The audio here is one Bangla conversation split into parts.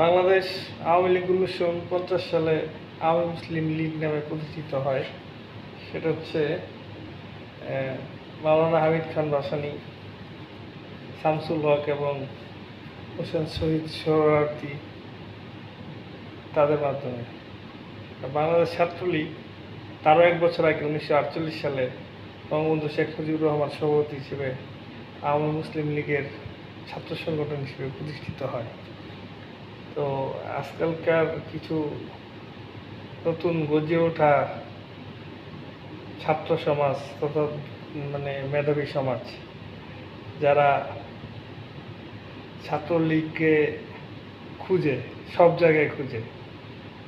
বাংলাদেশ আওয়ামী লীগ উনিশশো উনপঞ্চাশ সালে আওয়ামী মুসলিম লীগ নামে প্রতিষ্ঠিত হয়। সেটা হচ্ছে মাওলানা হামিদ খান বাসানি, শামসুল হক এবং হোসেন শহীদ সোহরার্থী তাদের মাধ্যমে। বাংলাদেশ ছাত্রলীগ তারও এক বছর আগে উনিশশো আটচল্লিশ সালে বঙ্গবন্ধু শেখ মুজিবুর রহমান সভাপতি হিসেবে আওয়ামী মুসলিম লীগের ছাত্র সংগঠন হিসেবে প্রতিষ্ঠিত হয়। তো আজকালকার কিছু নতুন গজে ওঠা ছাত্র সমাজ তথা মানে মেধাবী সমাজ, যারা ছাত্রলীগকে খুঁজে, সব জায়গায় খুঁজে।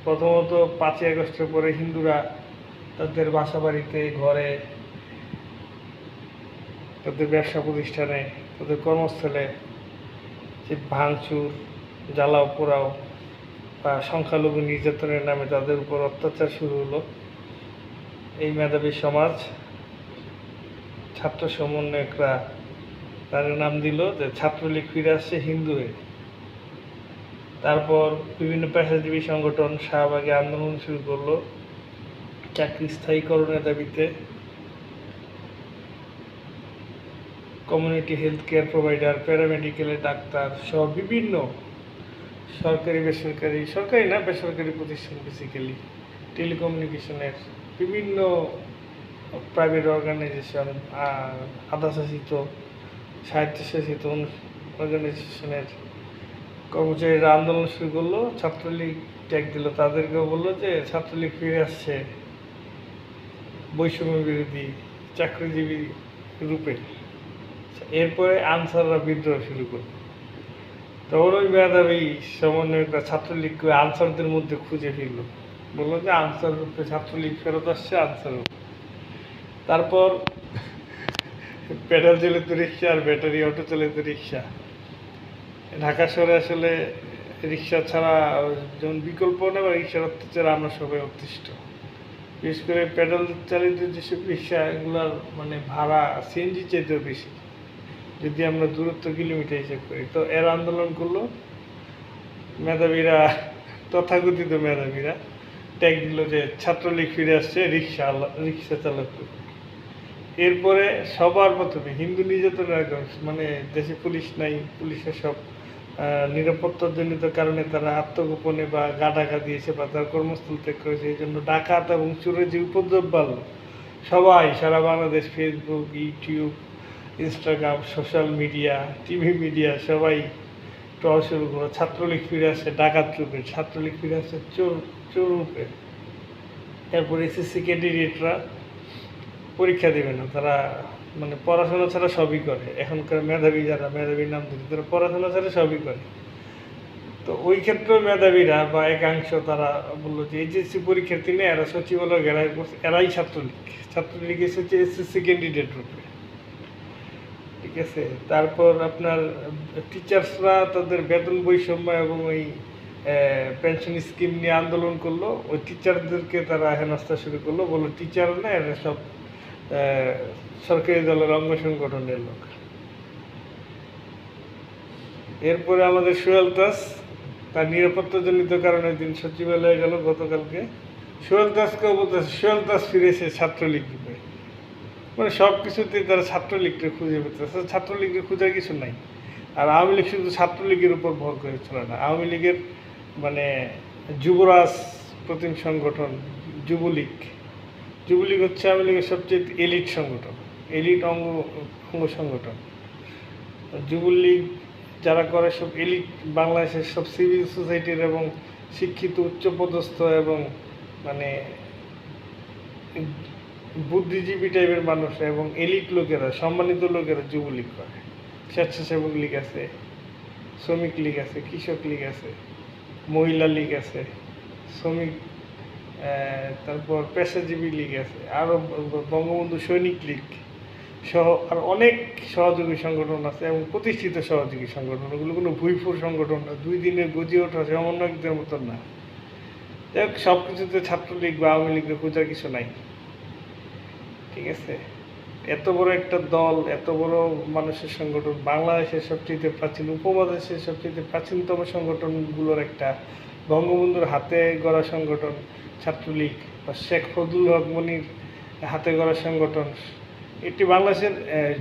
প্রথমত পাঁচই আগস্টের পরে হিন্দুরা তাদের বাসা বাড়িতে ঘরে তাদের ব্যবসা প্রতিষ্ঠানে, তাদের কর্মস্থলে যে ভাঙচুর, জ্বালাও পোড়াও বা সংখ্যালঘু নির্যাতনের নামে তাদের উপর অত্যাচার শুরু হলো। এই মেধাবী সমাজ ছাত্র সমন্বয়করা তাদের নাম দিল যে ছাত্রলীগ ফিরে আসছে হিন্দু হয়ে। তারপর বিভিন্ন পেশাজীবী সংগঠন শাহবাগে আন্দোলন শুরু করল। চাকরি স্থায়ীকরণের দাবিতে কমিউনিটি হেলথ কেয়ার প্রোভাইডার প্যারামেডিক্যালের ডাক্তার সহ বিভিন্ন সরকারি, বেসরকারি, সরকারি না, বেসরকারি প্রতিষ্ঠান বেসিক্যালি টেলিকমিউনিকেশনের বিভিন্ন প্রাইভেট অর্গানাইজেশন আধাশাসিত, স্বায়ত্তশাসিত অর্গানাইজেশনের কর্মচারীরা আন্দোলন শুরু করল। ছাত্রলীগ ট্যাগ দিল। তাদেরকেও বলল যে ছাত্রলীগ ফিরে আসছে বৈষম্য বিরোধী চাকরিজীবী রূপে। এরপরে আনসাররা বিদ্রোহ শুরু করল। তখন ওই মেধাবী সমন্বয়করা ছাত্রলীগকে আনসারদের মধ্যে খুঁজে ফিরল। বলল যে আনসার রূপে ছাত্রলীগ ফেরত আসছে, আনসার রূপে তারপর পেডাল চালিত রিক্সা আর ব্যাটারি, অটো চালিত রিক্সা। ঢাকা শহরে আসলে রিক্সা ছাড়া যেমন বিকল্প না, বা রিক্সার অত্যাচার আমরা সবাই অতিষ্ঠ। বিশেষ করে পেডাল চালিত যেসব রিক্সা এগুলোর মানে ভাড়া, সিএনজি চাইতেও বেশি। যদি আমরা দূরত্ব কিলোমিটার হিসেব করি। তো এর আন্দোলন করল। মেধাবীরা, তথাকথিত মেধাবীরা ট্যাগ দিল যে ছাত্রলীগ ফিরে আসছে, রিক্সা রিক্সা চালক। এরপরে সবার প্রথমে হিন্দু নির্যাতনের মানে দেশে পুলিশ নাই, পুলিশের সব নিরাপত্তাজনিত কারণে তারা আত্মগোপনে বা গা ডাকা দিয়েছে বা তার কর্মস্থল ত্যাগ করেছে, এই জন্য ডাকাত এবং চোরের যে উপদ্রব বাড়লো, সবাই সারা Bangladesh Facebook YouTube Instagram social media TV media সবাই টল শুরু করল। ছাত্রলীগ ফিরে আসে, ডাকাত রূপে। ছাত্রলীগ ফিরে আসে, চোর চোর রূপে। এরপর এসএসসি ক্যান্ডিডেটরা পরীক্ষা দেবে না। তারা মানে পড়াশোনা ছাড়া সবই করে। এখনকার মেধাবী যারা, মেধাবীর নাম দিচ্ছে তারা পড়াশোনা ছাড়া সবই করে। তো ওই ক্ষেত্রে মেধাবীরা বা একাংশ তারা বলল যে এইচএসসি পরীক্ষার্থী নেই এরা সচিবালয় করছে এরাই ছাত্রলীগ। ছাত্রলীগ এসেছে এসএসসি ক্যান্ডিডেট রূপে। ঠিক আছে? তারপর আপনার টিচার্সরা তাদের বেতন বৈষম্য এবং ওই পেনশন স্কিম নিয়ে আন্দোলন করল। ওই টিচারদেরকে তারা হেনস্থা শুরু করল। বলল টিচার না, এরা সব সরকারি দলের অঙ্গ সংগঠনের লোক। এরপরে আমাদের সোহেল দাস, তার নিরাপত্তাজনিত কারণে দিন সচিবালয়ে গেল গতকালকে। সোহেল দাসকেও বলতেছে, সোহেল দাস ফিরেছে ছাত্রলীগ মানে সব কিছুতেই তারা ছাত্রলীগকে খুঁজে পেতেছে ছাত্রলীগকে খোঁজার কিছু নাই। আর আওয়ামী লীগ শুধু ছাত্রলীগের উপর ভর করে চলে না। আওয়ামী লীগের মানে যুবরাজ প্রতিম সংগঠন যুবলীগ। যুবলীগ হচ্ছে আওয়ামী লীগের সবচেয়ে এলিট সংগঠন, এলিট অঙ্গ অঙ্গ সংগঠন। যুবলীগ যারা করে সব এলিট বাংলাদেশের সব সিভিল সোসাইটির এবং শিক্ষিত, উচ্চপদস্থ এবং মানে বুদ্ধিজীবী টাইপের মানুষ এবং এলিট লোকেরা, সম্মানিত লোকেরা যুবলীগ করে। স্বেচ্ছাসেবক লীগ আছে, শ্রমিক লীগ আছে, কৃষক লীগ আছে, মহিলা লীগ আছে, শ্রমিক তারপর পেশাজীবী লীগ আছে আরও বঙ্গবন্ধু সৈনিক লীগ সহ আর অনেক সহযোগী সংগঠন আছে এবং প্রতিষ্ঠিত সহযোগী সংগঠন। ওগুলো কোনো ভুইফুর সংগঠন না, দুই দিনে গজিয়ে ওঠা সমন্বয়কদের মতন না। যাই হোক সব কিছুতে ছাত্রলীগ বা আওয়ামী লীগের খোঁজার কিছু নাই। ঠিক আছে? এত বড় একটা দল, এত বড় মানুষের সংগঠন, বাংলাদেশের সবচেয়ে প্রাচীন, উপমহাদেশের সবচেয়ে প্রাচীনতম সংগঠনগুলোর একটা বঙ্গবন্ধুর হাতে গড়া সংগঠন, ছাত্রলীগ বা শেখ ফজলুল হক মনির হাতে গড়া সংগঠন। এটি বাংলাদেশের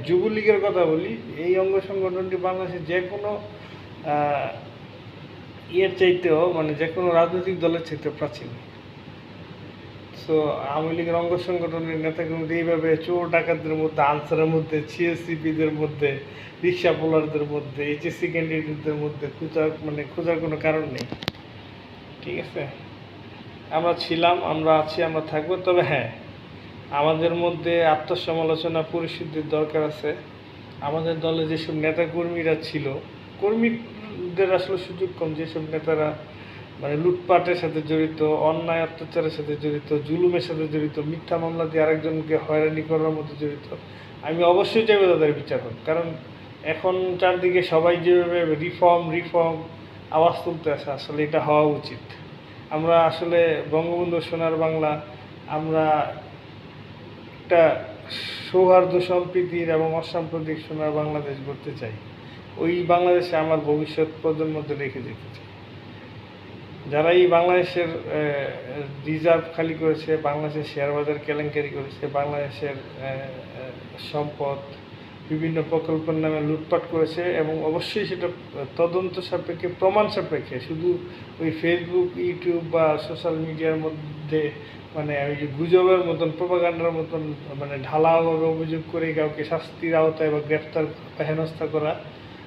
যুবলীগের কথা বলি, এই অঙ্গ সংগঠনটি বাংলাদেশের যে কোনো ইয়ের চাইতেও মানে যে কোনো রাজনৈতিক দলের চাইতে প্রাচীন। সো আওয়ামী লীগের অঙ্গ সংগঠনের নেতাকর্মীদের এইভাবে চোর, ডাকাতদের মধ্যে, আনসারের মধ্যে, সিএসসিপিদের মধ্যে, রিক্সা পোলারদের মধ্যে এইচএসসি ক্যান্ডিডেটদের মধ্যে খোঁজার মানে খোঁজার কোনো কারণ নেই। ঠিক আছে? আমরা ছিলাম, আমরা আছি, আমরা থাকব, তবে হ্যাঁ আমাদের মধ্যে আত্মসমালোচনা পরিশুদ্ধির দরকার আছে। আমাদের দলে যেসব নেতা কর্মীরা ছিল, কর্মীদের আসলে সুযোগ কম, যেসব নেতারা মানে লুটপাটের সাথে জড়িত, অন্যায় অত্যাচারের সাথে জড়িত, জুলুমের সাথে জড়িত, মিথ্যা মামলা দিয়ে আরেকজনকে হয়রানি করার মধ্যে জড়িত। আমি অবশ্যই চাইব তাদের বিচার হোক, কারণ এখন চারদিকে সবাই যেভাবে রিফর্ম রিফর্ম আওয়াজ তুলতে আসে আসলে এটা হওয়া উচিত। আমরা আসলে বঙ্গবন্ধু সোনার বাংলা, আমরা একটা সৌহার্দ্য সম্প্রীতির এবং অসাম্প্রদায়িক সোনার বাংলাদেশ গড়তে চাই। ওই বাংলাদেশে আমার ভবিষ্যৎ প্রজন্মদের রেখে যেতে চাই। যারা এই বাংলাদেশের রিজার্ভ খালি করেছে, বাংলাদেশের শেয়ার বাজার কেলেঙ্কারি করেছে, বাংলাদেশের সম্পদ বিভিন্ন প্রকল্পের নামে লুটপাট করেছে এবং অবশ্যই সেটা তদন্ত সাপেক্ষে, প্রমাণ সাপেক্ষে, শুধু ওই ফেসবুক ইউটিউব বা সোশ্যাল মিডিয়ার মধ্যে মানে ওই যে গুজবের মতন প্রপাগান্ডার মতন মানে ঢালাওভাবে অভিযোগ করে কাউকে শাস্তির আওতায় বা গ্রেফতার হেনস্থা করা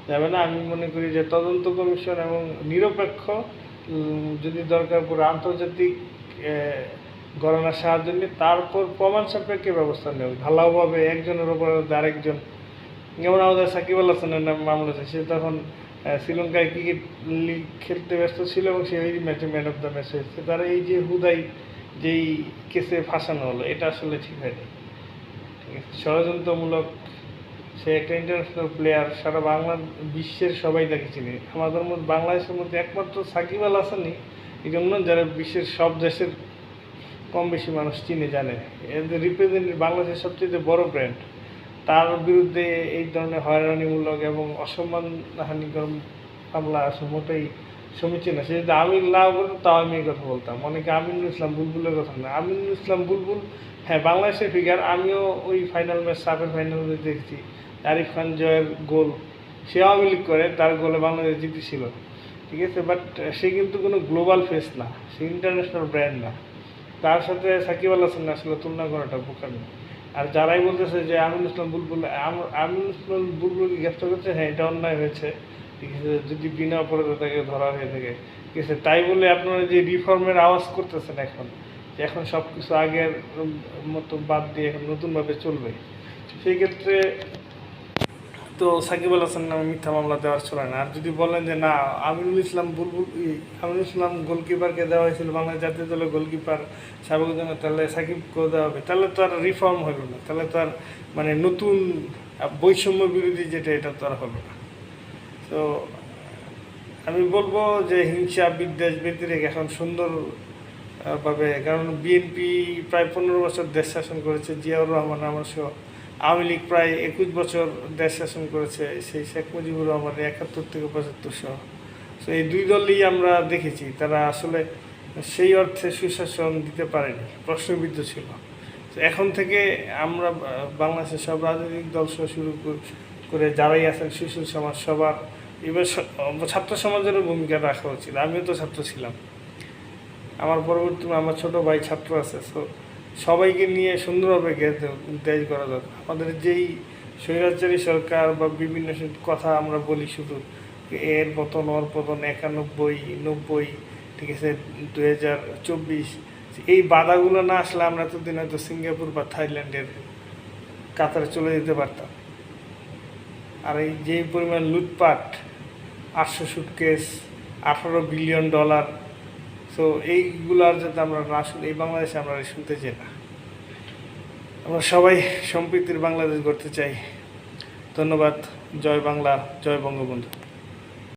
যাবে না। আমি মনে করি যে তদন্ত কমিশন এবং নিরপেক্ষ যদি দরকার পড়ে আন্তর্জাতিক গণনার সাহায্য নিয়ে তারপর প্রমাণ সাপেক্ষে ব্যবস্থা নেব। ঢালাওভাবে একজনের ওপর আরেকজন। যেমন আমাদের সাকিব আল হাসানের নাম মামলা আছে, সে তখন শ্রীলঙ্কায় ক্রিকেট লিগ খেলতে ব্যস্ত ছিল এবং সে ওই ম্যাচে ম্যান অফ দ্য ম্যাচ হয়েছে। তারা এই যে হুদাই, যেই কেসে ফাঁসানো হলো, এটা আসলে ঠিক হয়নি। ঠিক আছে? ষড়যন্ত্রমূলক সে একটা ইন্টারন্যাশনাল প্লেয়ার সারা বাংলা বিশ্বের সবাই তাকে চিনে। আমাদের মধ্যে, বাংলাদেশের মধ্যে একমাত্র সাকিব আল হাসানই। এই জন্য যারা বিশ্বের সব দেশের কম বেশি মানুষ চিনে, জানে। এদের রিপ্রেজেন্ট বাংলাদেশের সবচেয়ে বড় ব্র্যান্ড তার বিরুদ্ধে এই ধরনের হয়রানিমূলক এবং অসম্মানহানিকর মামলা আসলে মোটেই সমীচীন না সে যদি আমির না বলতো তাও আমি এই কথা বলতাম। অনেকে আমিনুল ইসলাম বুলবুলের কথা না। আমিনুল ইসলাম বুলবুল হ্যাঁ বাংলাদেশের ফিগার আমিও ওই ফাইনাল ম্যাচ সাবের ফাইনাল দেখছি। আরিফ খান জয়ের গোল, সে আওয়ামী লীগ করে, তার গোলে বাংলাদেশ জিতেছিল। ঠিক আছে? বাট সে কিন্তু কোনো গ্লোবাল ফেস না, সে ইন্টারন্যাশনাল ব্র্যান্ড না। তার সাথে সাকিব আল হাসান আসলে তুলনা করাটা বোকামি আর যারাই বলতেছে যে আমিনুল ইসলাম বুলবুল, আম- আমিনুল ইসলাম বুলবুলকে গ্রেফতার করছে হ্যাঁ এটা অন্যায় হয়েছে। ঠিক আছে? যদি বিনা অপরাধে তাকে ধরা হয়ে থাকে। ঠিক আছে? তাই বলে আপনারা যে রিফর্মের আওয়াজ করতেছেন এখন, যে এখন সব কিছু আগের মতো বাদ দিয়ে এখন নতুনভাবে চলবে। সেই ক্ষেত্রে তো সাকিব আল হাসান নামে মিথ্যা মামলা দেওয়ার চলে না। আর যদি বলেন যে না আমিনুল ইসলাম বুলবুল ই, আমিনুল ইসলাম গোলকিপারকে দেওয়া হয়েছিল বাংলাদেশ জাতীয় দলের গোলকিপার সাবেক তাহলে সাকিবকেও দেওয়া হবে। তাহলে তো আর রিফর্ম হলো না। তাহলে তো আর মানে নতুন বৈষম্য বিরোধী যেটা এটা তো আর হলো না। তো আমি বলব যে হিংসা বিদ্বেষ ব্যতিরেক এখন সুন্দর ভাবে কারণ বিএনপি প্রায় পনেরো বছর দেশ শাসন করেছে জিয়াউর রহমান আমার সহ আওয়ামী লীগ প্রায় একুশ বছর দেশ শাসন করেছে, সেই শেখ মুজিবুর রহমান একাত্তর থেকে পঁচাত্তর সহ। তো এই দুই দলই আমরা দেখেছি, তারা আসলে সেই অর্থে সুশাসন দিতে পারেনি, প্রশ্নবিদ্ধ ছিল। এখন থেকে আমরা বাংলাদেশের সব রাজনৈতিক দল শুরু কর- করে যারাই আছেন, শিশু সমাজ সবার এবার ছাত্র সমাজেরও ভূমিকা রাখা উচিত। আমিও তো ছাত্র ছিলাম। আমার পরবর্তী, আমার ছোট ভাই ছাত্র আছে তো সবাইকে নিয়ে সুন্দরভাবে দেশ গড়া দরকার। আমাদের যেই স্বৈরাচারী সরকার বা বিভিন্ন কথা আমরা বলি শুধু, এর পতন, ওর পতন, একানব্বই, নব্বই, ঠিক আছে দু হাজার চব্বিশ, এই বাধাগুলো না আসলে আমরা এতদিন হয়তো সিঙ্গাপুর বা থাইল্যান্ডের কাতারে চলে যেতে পারতাম। আর এই যে পরিমাণ লুটপাট, আটশো সুটকেস আঠারো বিলিয়ন ডলার তো এইগুলার যাতে আমরা না শুনি, এই বাংলাদেশে আমরা শুনতে চাই না। আমরা সবাই সম্প্রীতির বাংলাদেশ গড়তে চাই। ধন্যবাদ। জয় বাংলা, জয় বঙ্গবন্ধু।